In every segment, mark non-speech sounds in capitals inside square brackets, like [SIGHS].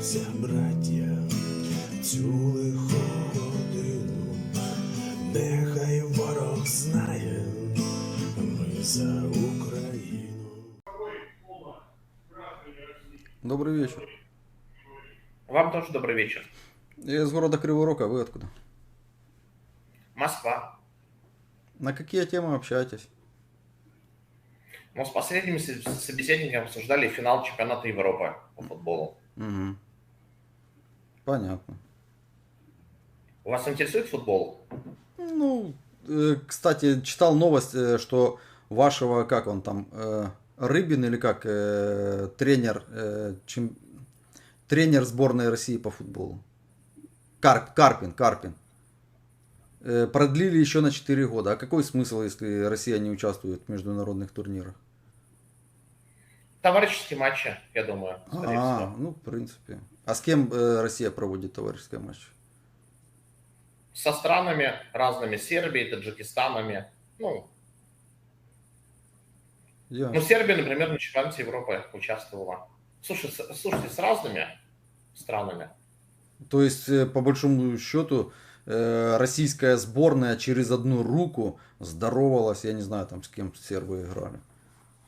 Моліться, браття, цю лиху годину, нехай ворог знає, ми за Україну. Добрый вечер. Вам тоже добрый вечер. Я из города Криворог, а вы откуда? Москва. На какие темы общаетесь? Мы с последним с- собеседником обсуждали финал чемпионата Европы по футболу. Угу. Понятно. Вас интересует футбол? Ну, э, кстати, читал новость, э, что вашего, как он там, э, Рыбин или как, тренер, чем- тренер сборной России по футболу. Карп, Карпин, Карпин. Продлили еще на 4 года. А какой смысл, если Россия не участвует в международных турнирах? Товарищеские матчи, я думаю, А, ну, в принципе. А с кем э, Россия проводит товарищеский матч? Со странами разными, Сербией, Таджикистанами. Ну, Я. ну, Сербия, например, на чемпионате Европы участвовала. Слушай, слушайте, с разными странами. То есть, э, по большому счету, э, российская сборная через одну руку здоровалась, я не знаю, там с кем сербы играли.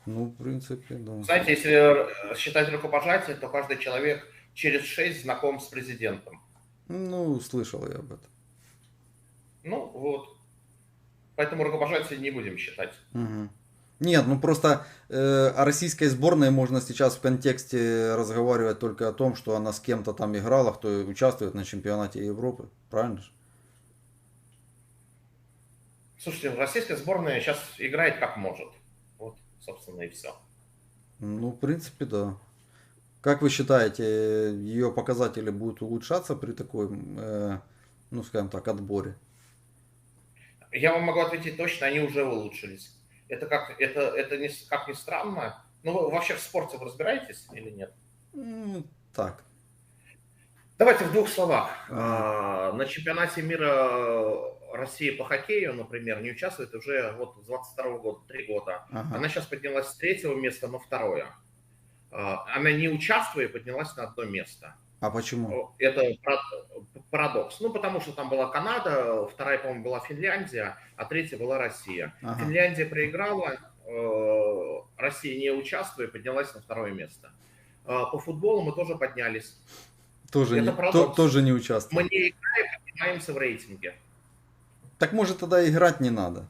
Ну, в принципе, да. Знаете, если считать рукопожатие, то каждый человек через шесть знаком с президентом. Ну, слышал я об этом. Ну, вот. Поэтому рукопожатие не будем считать. Мгм. Нет, ну просто э, о российской сборной можно сейчас в контексте разговаривать только о том, что она с кем-то там играла, кто участвует на чемпионате Европы. Правильно же? Слушайте, российская сборная сейчас играет как может. Вот, собственно, и все. Ну, в принципе, да. Как вы считаете, ее показатели будут улучшаться при такой, э, ну, скажем так, отборе? Я вам могу ответить точно, они уже улучшились. Это как, это, это не, как ни странно. Ну, вы вообще в спорте вы разбираетесь или нет? Так. Давайте в двух словах. А, На чемпионате мира России по хоккею, например, не участвует уже вот с 22 года, три года. Ага. Она сейчас поднялась с третьего места на второе. А, Она не участвуя, поднялась на одно место. А почему? Это пара- парадокс. Ну, потому что там была Канада, вторая, по-моему, была Финляндия, а третья была Россия. Ага. Финляндия проиграла, э, Россия не участвуя, поднялась на второе место. Э, По футболу мы тоже поднялись. Тоже, это не, парадокс. то- тоже не участвовал. Мы не играем, поднимаемся в рейтинге. Так может тогда играть не надо.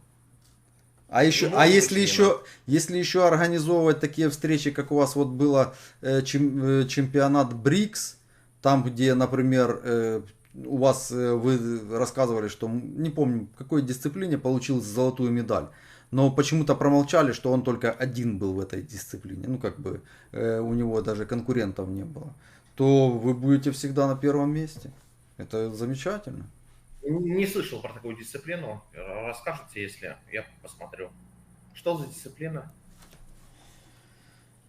А еще, а если еще, если еще организовывать такие встречи, как у вас вот было э, чем- э, чемпионат БРИКС, там где, например, э, у вас э, вы рассказывали, что не помню, в какой дисциплине получил золотую медаль, но почему-то промолчали, что он только один был в этой дисциплине, ну как бы э, у него даже конкурентов не было, то вы будете всегда на первом месте. Это замечательно. Не слышал про такую дисциплину. Расскажите, если я посмотрю. Что за дисциплина?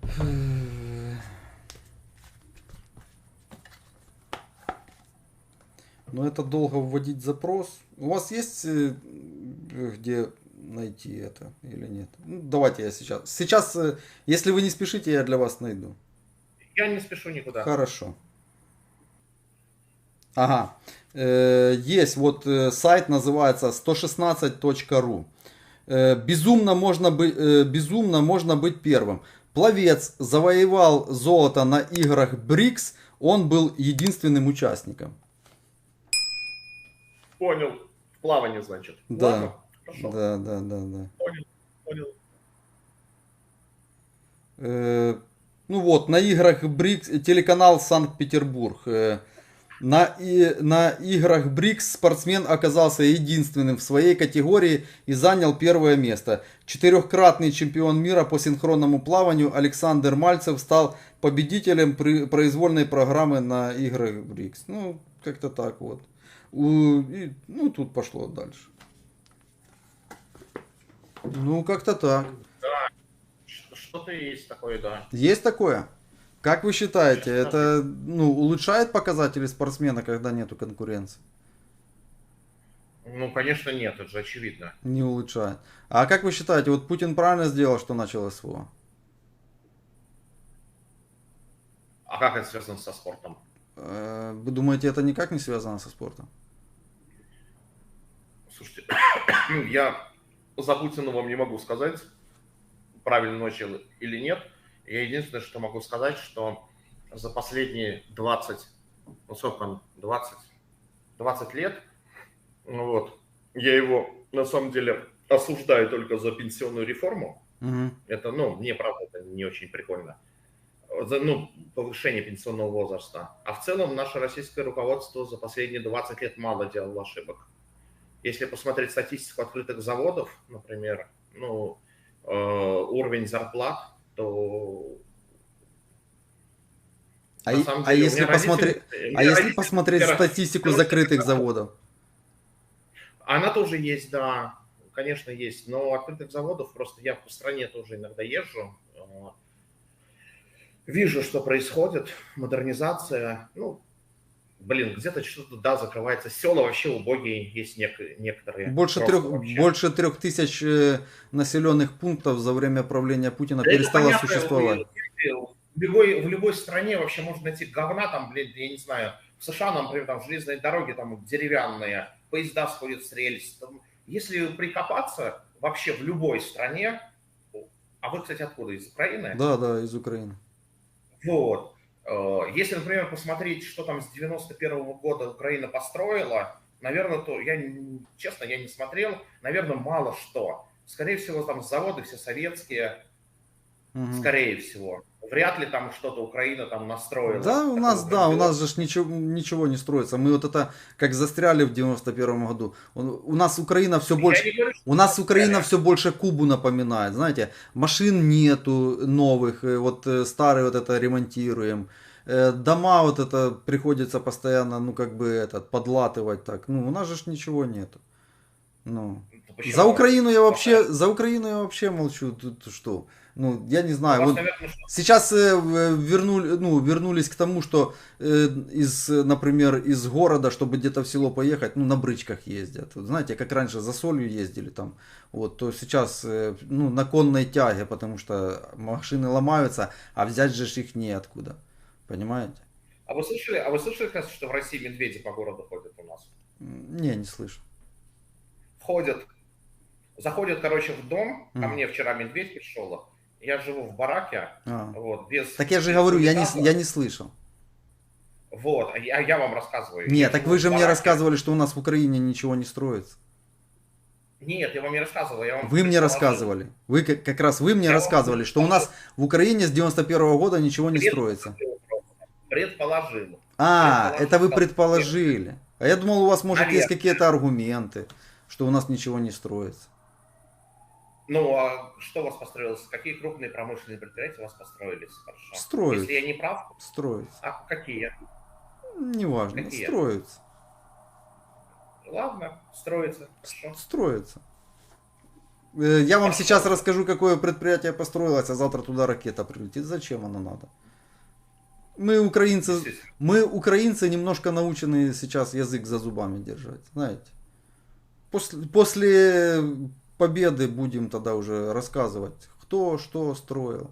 [SIGHS] Но это долго вводить запрос. У вас есть э, где найти это или нет? Ну, давайте я сейчас. Сейчас, э, если вы не спешите, я для вас найду. Я не спешу никуда. Хорошо. Ага. Э, есть вот э, сайт называется 116.ru. Э, безумно можно быть, безумно можно быть первым. Пловец завоевал золото на играх БРИКС. Он был единственным участником. Понял. В плавании, значит. Да. Ладно, хорошо. Да, да, да, да. Понял. Э, ну вот, на играх БРИКС, телеканал Санкт-Петербург. Э, на, и, на играх БРИКС спортсмен оказался единственным в своей категории и занял первое место. Четырехкратный чемпион мира по синхронному плаванию Александр Мальцев стал победителем при- произвольной программы на играх БРИКС. Ну, как-то так вот. У- и, ну, тут пошло дальше. Ну, как-то так. Ш- Что-то есть такое, да. Есть такое? Как вы считаете, это ну, улучшает показатели спортсмена, когда нету конкуренции? Ну, конечно, нет, это же очевидно. Не улучшает. А как вы считаете, вот Путин правильно сделал, что начал СВО? А как это связано со спортом? Э, Вы думаете, это никак не связано со спортом? Слушайте, [COUGHS] я за Путина вам не могу сказать, правильно начал или нет. Я единственное, что могу сказать, что за последние 20, ну сколько он, 20, 20 лет, ну вот, я его на самом деле осуждаю только за пенсионную реформу. Мгм. Это, ну, мне, правда, это не очень прикольно. За, ну, повышение пенсионного возраста. А в целом наше российское руководство за последние 20 лет мало делало ошибок. Если посмотреть статистику открытых заводов, например, ну, э, уровень зарплат, то А, а деле у если меня посмотреть, родители- а если посмотреть статистику короче, закрытых заводов? Она тоже есть, да, конечно, есть. Но открытых заводов просто я по стране тоже иногда езжу. э, Вижу, что происходит, модернизация. Ну, блин, где-то что-то, да, закрывается. Села вообще убогие есть нек- некоторые. Больше трех, вообще. больше трех тысяч э, населенных пунктов за время правления Путина Да перестало понятно, существовать. В любой, в любой стране вообще можно найти говна, там, блин, я не знаю, в США, например, там железные дороги там деревянные, поезда сходят с рельс. Там, если прикопаться вообще в любой стране, а вы, кстати, откуда? Из Украины? Да, да, из Украины. Вот. Э, Если, например, посмотреть, что там с 91 года Украина построила, наверное, то я, честно, я не смотрел, наверное, мало что. Скорее всего, там заводы все советские, Мгм. скорее всего. Вряд ли там что-то Украина там настроила. Да, у нас, да, у нас же ж ничего, ничего не строится. Мы вот это, как застряли в 91 году. У нас Украина все Я больше... говорю, У нас Украина застряли. все больше Кубу напоминает, знаете, машин нету новых, э, вот э, старые вот это ремонтируем, Э, дома вот это приходится постоянно, ну как бы этот, подлатывать так, ну у нас же ж ничего нету. Ну, Ну, почему? за Украину я вообще, за Украину я вообще молчу, тут что, ну я не знаю, вас, вот наверное, Сейчас э, в- вернули, ну, вернулись к тому, что э, из, э, например, из города, чтобы где-то в село поехать, ну, на брычках ездят. Вот знаете, как раньше за солью ездили там, вот, то сейчас, э, ну, на конной тяге, потому что машины ломаются, а взять же их неоткуда. Понимаете? А вы слышали, а вы слышали, кажется, что в России медведи по городу ходят у нас? Не, не слышу. Ходят, заходят, короче, в дом, ко Мгм. мне вчера медведь пришел, я живу в бараке, А. вот, без... Так я же говорю, я не, я не слышал. Вот, а я, я вам рассказываю. Я Нет, так живу вы же мне рассказывали, что у нас в Украине ничего не строится. Нет, я вам не рассказывал. Я вам Вы мне рассказывали. Вы как, как раз вы мне Я вам рассказывали, что у нас в Украине с 91 года ничего не строится. Предположил. А, Предположил, это вы предположили. А я думал, у вас, может, есть Наверное. какие-то аргументы, что у нас ничего не строится. Ну, а что у вас построилось? Какие крупные промышленные предприятия у вас построились? Хорошо. Строятся. Если я не прав, Строится. а какие? Неважно, Какие? строится. Ладно, строится. Хорошо. Строится. Э, Я вам сейчас расскажу, какое предприятие построилось, а завтра туда ракета прилетит. Зачем оно надо? Мы украинцы, мы украинцы немножко научены сейчас язык за зубами держать, знаете. После, после победы будем тогда уже рассказывать, кто что строил.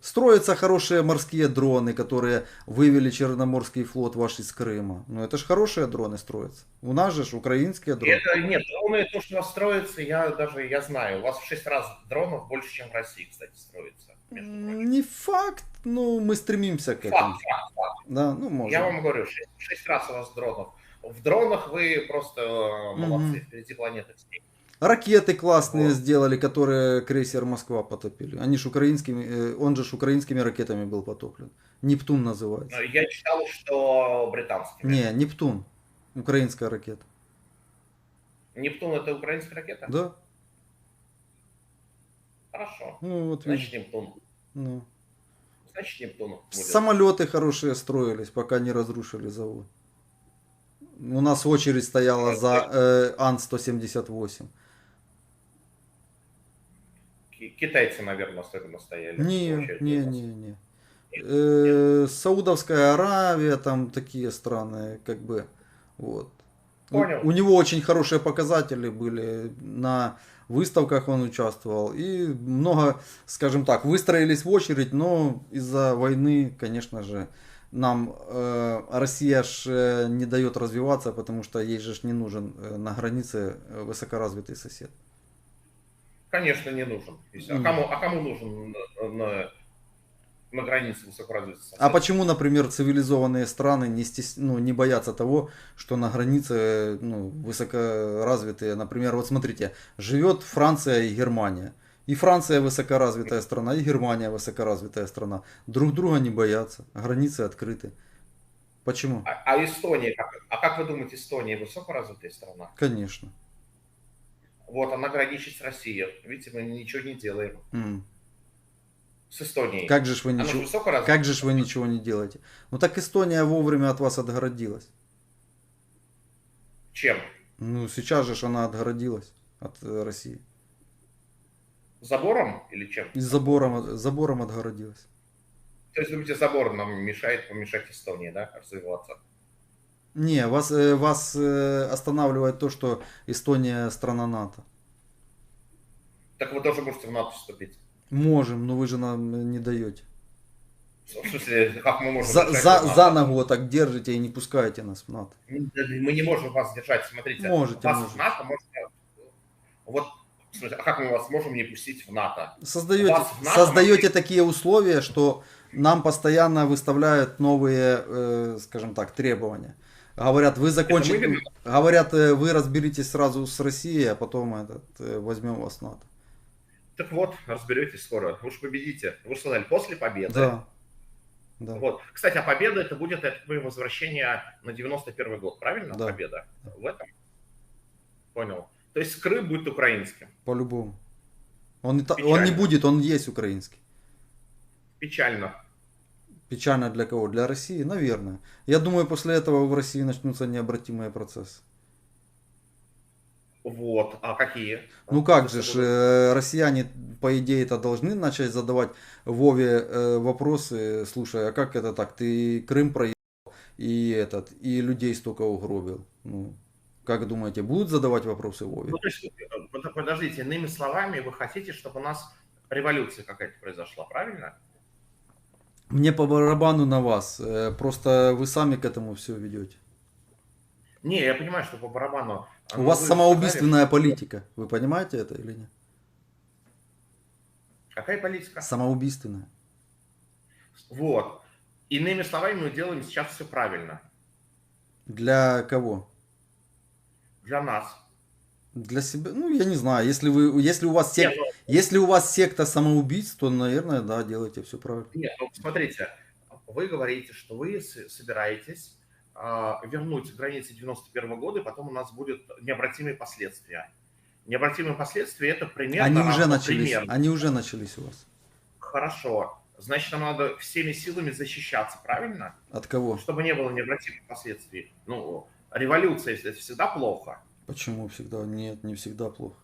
Строятся хорошие морские дроны, которые вывели Черноморский флот ваш из Крыма. Ну это же хорошие дроны строятся. У нас же ж украинские дроны. Это, нет, дроны, то, что у вас строится, я даже, я знаю. У вас в 6 раз дронов больше, чем в России, кстати, строится. Не факт, но мы стремимся к Факт, этому. факт, факт. Да, ну может. Я вам говорю, 6, раз у вас дронов. В дронах вы просто э, молодцы, Мгм. впереди планеты всей. Ракеты классные Вот. сделали, которые крейсер Москва потопили. Они ж украинскими, э, он же ж украинскими ракетами был потоплен. Нептун называется. Я читал, что британскими. Не, Нептун. Украинская ракета. Нептун это украинская ракета? Да? Хорошо. Ну вот Значит, видишь. Нептун. Ну. Значит, Нептун. будет. Самолеты хорошие строились, пока не разрушили завод. У нас очередь стояла за э, Ан-178. Китайцы, наверное, особенно стояли. Не, не, у не, не. Э, Саудовская Аравия, там такие страны, как бы, вот. Понял. У него очень хорошие показатели были на выставках он участвовал и много, скажем так, выстроились в очередь, но из-за войны, конечно же, нам э, Россия ж э, не дает развиваться, потому что ей же ж не нужен э, на границе э, высокоразвитый сосед. Конечно, не нужен. А кому, а кому нужен на, на, границе высокоразвитый сосед? А почему, например, цивилизованные страны не, стес... ну, не боятся того, что на границе ну, высокоразвитые, например, вот смотрите, живет Франция и Германия. И Франция высокоразвитая страна, и Германия высокоразвитая страна. Друг друга не боятся, границы открыты. Почему? А, а Эстония, а как вы думаете, Эстония высокоразвитая страна? Конечно. Вот, она граничит с Россией. Видите, мы ничего не делаем. М. С Эстонией. Как же ж вы Она же ничего... высокоразвитая. Как же ж вы ничего не делаете? Ну так Эстония вовремя от вас отгородилась. Чем? Ну сейчас же ж она отгородилась от э, России. Забором или чем? И забором, забором отгородилась. То есть, думаете, забор нам мешает помешать Эстонии, да, развиваться? Не, вас, э, вас э, останавливает то, что Эстония страна НАТО. Так вы тоже можете в НАТО вступить. Можем, но вы же нам не даете. В смысле, как мы можем За, за, за ногу так держите и не пускаете нас в НАТО. Мы не можем вас держать, смотрите. Можете, вас можете. в НАТО можно... Вот, в смысле, а как мы вас можем не пустить в НАТО? Создаете, Вас в НАТО создаете могли- такие условия, что нам постоянно выставляют новые, э, скажем так, требования. Говорят, вы закончите, говорят, э, вы разберитесь сразу с Россией, а потом этот, э, возьмем вас НАТО. Так вот, разберетесь скоро. Вы же победите. Вы же сказали, после победы. Да. Да. Вот. Кстати, а победа это будет понимаю, возвращение на 91 год, правильно? Да. Победа в этом. Понял. То есть Крым будет украинским. По-любому. Он, та- он Печально. не будет, он есть украинский. Печально. Печально для кого? Для России? Наверное. Я думаю, после этого в России начнутся необратимые процессы. Вот. А какие? Ну как же, ж, э, россияне, по идее, это должны начать задавать Вове э, вопросы, слушай, а как это так, ты Крым проехал и этот, и людей столько угробил. Ну, как думаете, будут задавать вопросы Вове? Ну, то есть, э, под- подождите, иными словами, вы хотите, чтобы у нас революция какая-то произошла, правильно? Мне по барабану на вас, э, просто вы сами к этому все ведете. Не, я понимаю, что по барабану. У вас самоубийственная сказали, политика, вы понимаете это или нет? Какая политика? Самоубийственная. Вот. Иными словами, мы делаем сейчас все правильно. Для кого? Для нас. Для себя? Ну, я не знаю. Если вы, если у вас Нет, сек- ну, если у вас секта самоубийц, то, наверное, да, делайте все правильно. Нет, ну смотрите, вы говорите, что вы собираетесь а, вернуть границы 91 года, и потом у нас будут необратимые последствия. Необратимые последствия это примерно... Они уже начались. примерно. Они уже начались у вас. Хорошо. Значит, нам надо всеми силами защищаться, правильно? От кого? Чтобы не было необратимых последствий. Ну, революция это всегда плохо. Почему всегда? Нет, не всегда плохо.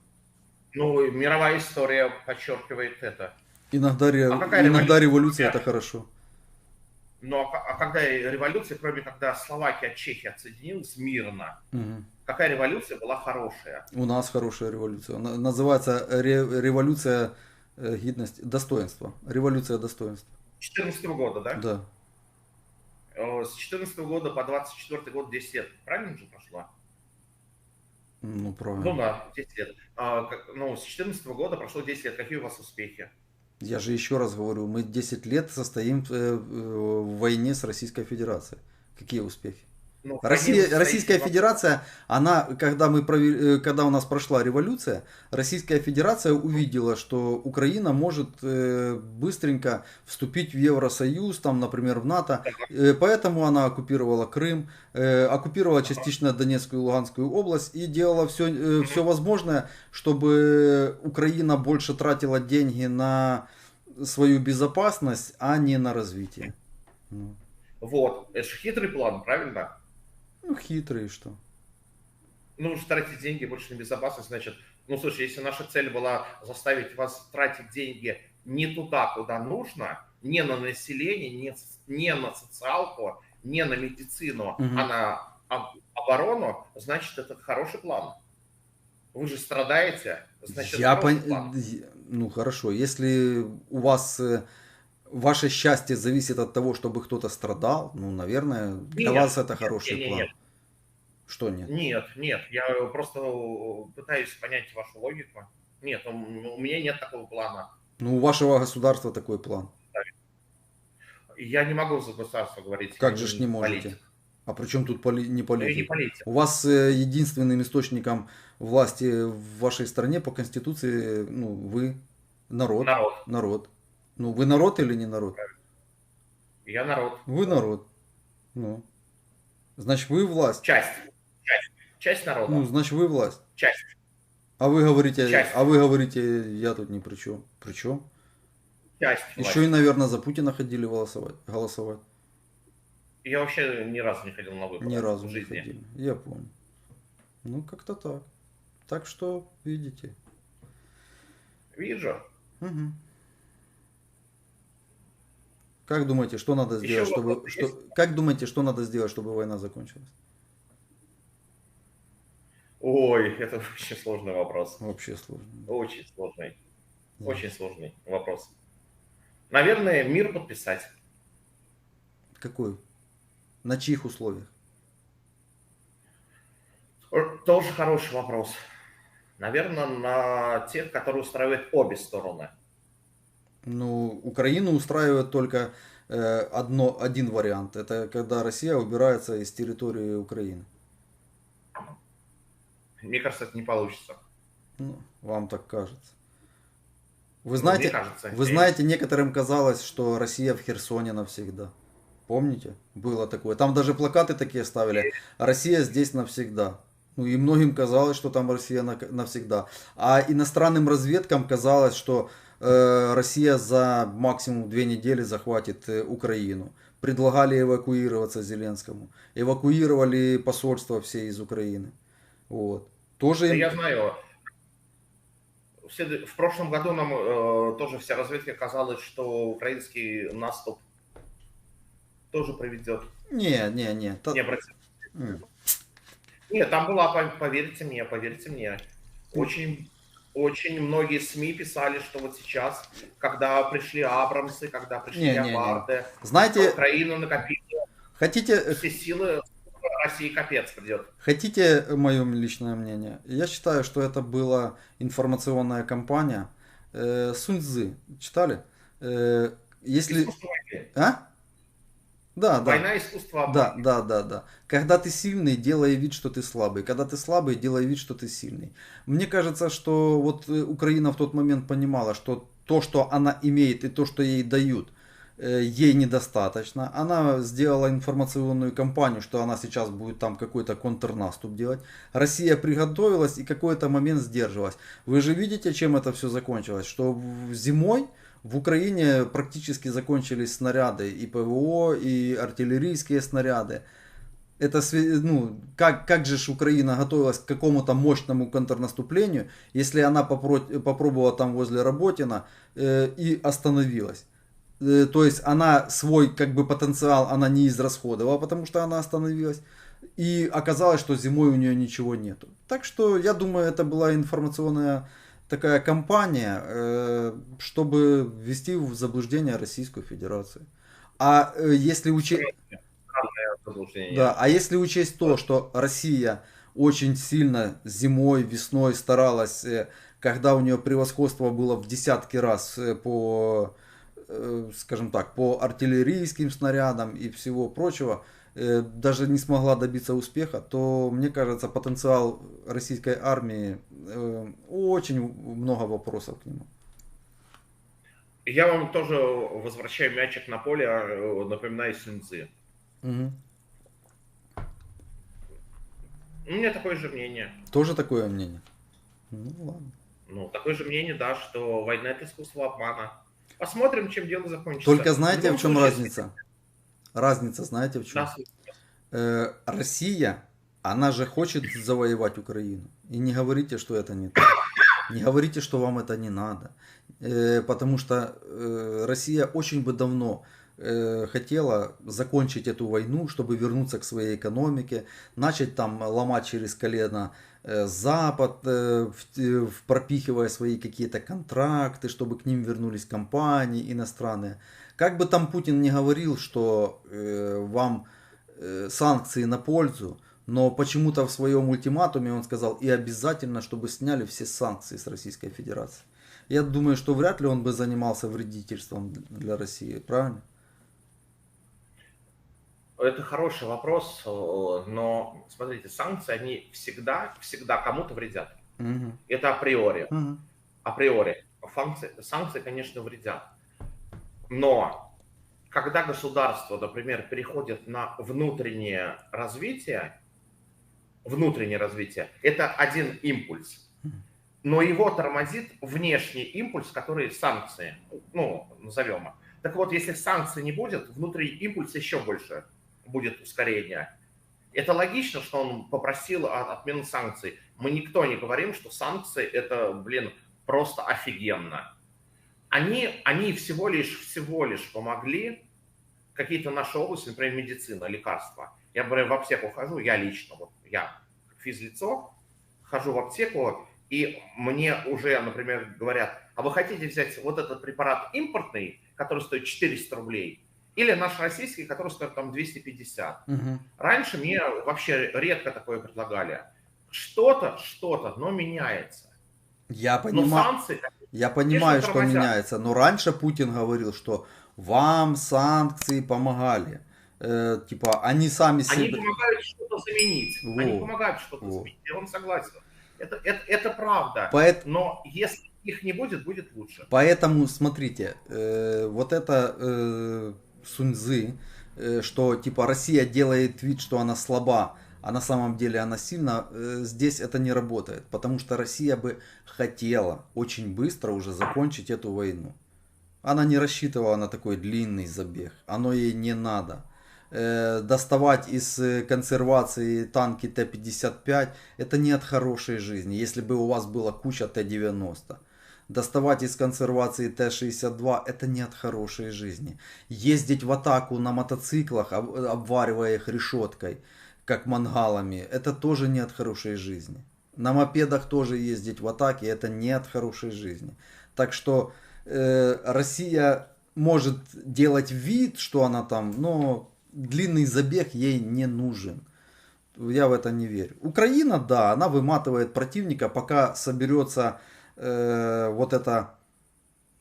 Ну, мировая история подчеркивает это. Иногда, ре- А какая иногда революция? революция это хорошо. Но а, а когда революция, кроме когда Словакия от Чехии отсоединилась мирно, Мгм. какая революция была хорошая? У нас хорошая революция. На- Называется ре- революция э, гидности, достоинства. Революция достоинства. 14 года, да? Да. Э, С 14 года по 24 год 10 лет. Правильно же прошло? Ну, Ну правильно. да, 10 лет. А, как- ну, с 14 года прошло 10 лет. Какие у вас успехи? Я же еще раз говорю, мы 10 лет состоим э, э, в войне с Российской Федерацией. Какие успехи? Ну, Россия, Российская Федерация, она, когда, мы провели, э, когда у нас прошла революция, Российская Федерация увидела, что Украина может э, быстренько вступить в Евросоюз, там, например, в НАТО, Э, поэтому она оккупировала Крым, э, оккупировала частично Донецкую и Луганскую область и делала все, все возможное, чтобы Украина больше тратила деньги на свою безопасность, а не на развитие. Ну, Вот, это же хитрый план, правильно? Ну, хитрые что. Ну, же тратить деньги больше на безопасность, значит, ну, слушай, если наша цель была заставить вас тратить деньги не туда, куда нужно, не на население, не, не на социалку, не на медицину, Мгм. а на об- оборону, значит, это хороший план. Вы же страдаете, значит, Я пон- план. Ну хорошо, если у вас э, ваше счастье зависит от того, чтобы кто-то страдал, ну, наверное, для Нет, вас это хороший нет, план. нет. Что нет? Нет, нет, я просто пытаюсь понять вашу логику. Нет, у меня нет такого плана. Ну, у вашего государства такой план. Я не могу за государство говорить. Как же ж не можете? политик. А при чем тут поли- не Я не политика? политик. У вас э, единственным источником власти в вашей стране по конституции, ну, вы народ. Народ. Народ. Ну, вы народ или не народ? Я народ. Вы народ. Ну. Значит, вы власть. Часть. Часть. Часть народа. Ну, значит, вы власть. Часть. А вы говорите, Часть. а вы говорите, я тут ни при чем. При чем? Часть. Еще и, наверное, за Путина ходили голосовать. голосовать. Я вообще ни разу не ходил на выборы Ни разу в не ходили. Я понял. Ну, как-то так. Так что, видите. Вижу. Мгм. Как думаете, что надо Еще сделать, чтобы вопрос что, как думаете, что надо сделать, чтобы война закончилась? Ой, [LAUGHS] это очень сложный вопрос. Вообще сложно. Очень сложный. Да. Очень сложный вопрос. Наверное, мир подписать. Какой? На чьих условиях? Э, Тоже хороший вопрос. Наверное, на тех, которые устраивают обе стороны. Ну, Украину устраивает только э, одно, один вариант. Это когда Россия убирается из территории Украины. Мне кажется, это не получится. Ну, вам так кажется. Вы Ну, знаете, мне кажется, вы знаете, некоторым казалось, что Россия в Херсоне навсегда. Помните? Было такое. Там даже плакаты такие ставили. Россия здесь навсегда. Ну и многим казалось, что там Россия на- навсегда. А иностранным разведкам казалось, что Россия за максимум две недели захватит Украину. Предлагали эвакуироваться Зеленскому. Эвакуировали посольства все из Украины. Вот. Тоже Да Я знаю. В прошлом году нам э, тоже вся разведка казалось, что украинский наступ тоже приведет. Не, не, не. та- Не, обратите. М. Нет, там была, по- поверьте мне, поверьте мне, очень, очень многие СМИ писали, что вот сейчас, когда пришли Абрамсы, когда пришли Не, не, не. Леопарды, Знаете, Украину накопили хотите, все силы, России капец придет. хотите мое личное мнение? Я считаю, что это была информационная кампания. Э, Сунь Цзы. Читали? Э, если... А? Да, да. Война искусства Да, да, да, да. Когда ты сильный, делай вид, что ты слабый. Когда ты слабый, делай вид, что ты сильный. Мне кажется, что вот э, Украина в тот момент понимала, что то, что она имеет и то, что ей дают, э, ей недостаточно. Она сделала информационную кампанию, что она сейчас будет там какой-то контрнаступ делать. Россия приготовилась и какой-то момент сдерживалась. Вы же видите, чем это все закончилось? Что зимой в Украине практически закончились снаряды и ПВО, и артиллерийские снаряды. Это, ну, как, как же ж Украина готовилась к какому-то мощному контрнаступлению, если она попро- попробовала там возле Работина э, и остановилась. Э, то есть она свой как бы потенциал она не израсходовала, потому что она остановилась. И оказалось, что зимой у нее ничего нету. Так что я думаю, это была информационная такая кампания, э, чтобы ввести в заблуждение Российскую Федерацию. А э, если учесть... Да, а если учесть то, что Россия очень сильно зимой, весной старалась, э, когда у нее превосходство было в десятки раз по, скажем так, по артиллерийским снарядам и всего прочего, даже не смогла добиться успеха, то, мне кажется, потенциал российской армии, э, очень много вопросов к нему. Я вам тоже возвращаю мячик на поле, э, напоминаю Суньцзы. Мгм. У меня такое же мнение. Тоже такое мнение. Ну ладно. Ну, такое же мнение, да, что война это искусство обмана. Посмотрим, чем дело закончится. Только знаете, в чем случае, разница? Разница, знаете, в чем? да, Э, Россия, она же хочет завоевать Украину. И не говорите, что это не так. Не говорите, что вам это не надо. Э, Потому что э, Россия очень бы давно хотела закончить эту войну, чтобы вернуться к своей экономике, начать там ломать через колено Запад, пропихивая свои какие-то контракты, чтобы к ним вернулись компании иностранные. Как бы там Путин не говорил, что э, вам э, санкции на пользу, но почему-то в своем ультиматуме он сказал и обязательно, чтобы сняли все санкции с Российской Федерации. Я думаю, что вряд ли он бы занимался вредительством для России, правильно? Это хороший вопрос, э, но смотрите, санкции, они всегда, всегда кому-то вредят. Мгм. Это априори. Мгм. априори. Санкции, санкции, конечно, вредят. Но когда государство, например, переходит на внутреннее развитие, внутреннее развитие, это один импульс. Но его тормозит внешний импульс, который санкции, ну, назовем. их. Так вот, если санкций не будет, внутренний импульс еще больше будет ускорение. Это логично, что он попросил о- отмены санкций. Мы никто не говорим, что санкции это, блин, просто офигенно. Они, они всего лишь, всего лишь помогли какие-то наши области, например, медицина, лекарства. Я, например, в аптеку хожу, я лично, вот я физлицо, хожу в аптеку, и мне уже, например, говорят, а вы хотите взять вот этот препарат импортный, который стоит 400 рублей, или наш российский, который стоит там 250. Мгм. Раньше мне вообще редко такое предлагали. Что-то, что-то, но меняется. Я Но понимаю, санкции, я понимаю, что меняется, но раньше Путин говорил, что вам санкции помогали. Э, типа, они сами они себе... помогают что-то заменить. Они Во. помогают что-то Во. заменить. Я вам согласен. Это, это, это правда. Поэт- Но если их не будет, будет лучше. Поэтому, смотрите, э, вот это э, Суньзы, э, что типа Россия делает вид, что она слаба, а на самом деле она сильна, э, здесь это не работает. Потому что Россия бы хотела очень быстро уже закончить эту войну. Она не рассчитывала на такой длинный забег. Оно ей не надо. Э, доставать из э, консервации танки Т-55 это не от хорошей жизни. Если бы у вас была куча Т-90. Доставать из консервации Т-62 это не от хорошей жизни. Ездить в атаку на мотоциклах, об- обваривая их решеткой, как мангалами, это тоже не от хорошей жизни. На мопедах тоже ездить в атаке, это не от хорошей жизни. Так что э, Россия может делать вид, что она там, но длинный забег ей не нужен. Я в это не верю. Украина, да, она выматывает противника, пока соберется э, вот эта,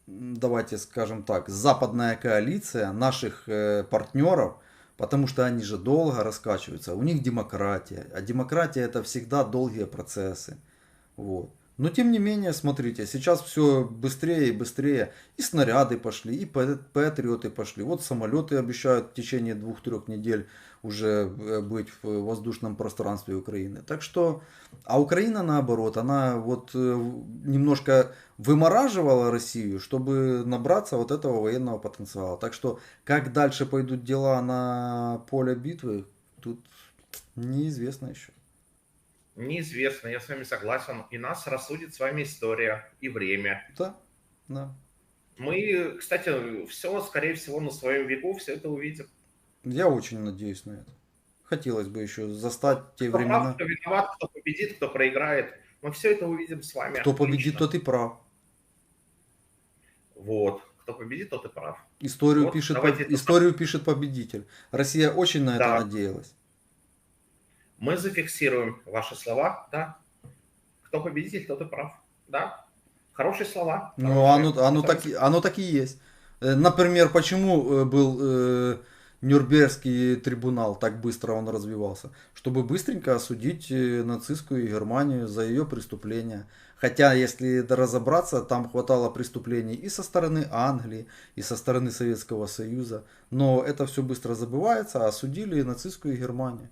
давайте скажем так, западная коалиция наших э, партнеров, потому что они же долго раскачиваются. У них демократия, а демократия это всегда долгие процессы. Вот. Но тем не менее, смотрите, сейчас все быстрее и быстрее. И снаряды пошли, и патриоты пошли. Вот самолеты обещают в течение двух-трех недель уже э, быть в воздушном пространстве Украины. Так что, а Украина наоборот, она вот э, немножко вымораживала Россию, чтобы набраться вот этого военного потенциала. Так что, как дальше пойдут дела на поле битвы, тут неизвестно еще. Неизвестно, я с вами согласен. И нас рассудит с вами история и время. Да, да. Мы, кстати, все, скорее всего, на своем веку все это увидим. Я очень надеюсь на это. Хотелось бы еще застать те Кто времена. прав, кто виноват, кто победит, кто проиграет. Мы все это увидим с вами. Кто победит, тот и прав. Вот. Кто победит, тот и прав. Историю, Вот, поб- это- историю пишет победитель. Россия очень на это Да. надеялась. Мы зафиксируем ваши слова, да. Кто победитель, тот и прав. Да. Хорошие слова. Ну, хорошие. оно, оно, так, оно так и есть. Э, Например, почему э, был э, Нюрнбергский трибунал, так быстро он развивался? Чтобы быстренько осудить э, нацистскую Германию за ее преступления. Хотя, если разобраться, там хватало преступлений и со стороны Англии, и со стороны Советского Союза. Но это все быстро забывается, а осудили нацистскую Германию.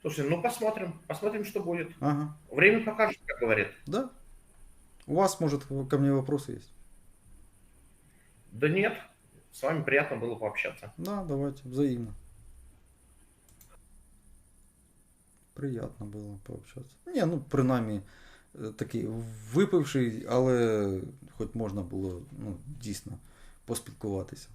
Слушай, ну посмотрим. Посмотрим, что будет. Ага, Время покажет, как говорит. да. У вас, может, ко мне вопросы есть? Да нет. С вами приятно было пообщаться. Да, давайте, взаимно. Приятно было пообщаться. Не, ну, принаймні, е, такий випивший, але хоч можна було ну, дійсно поспілкуватися.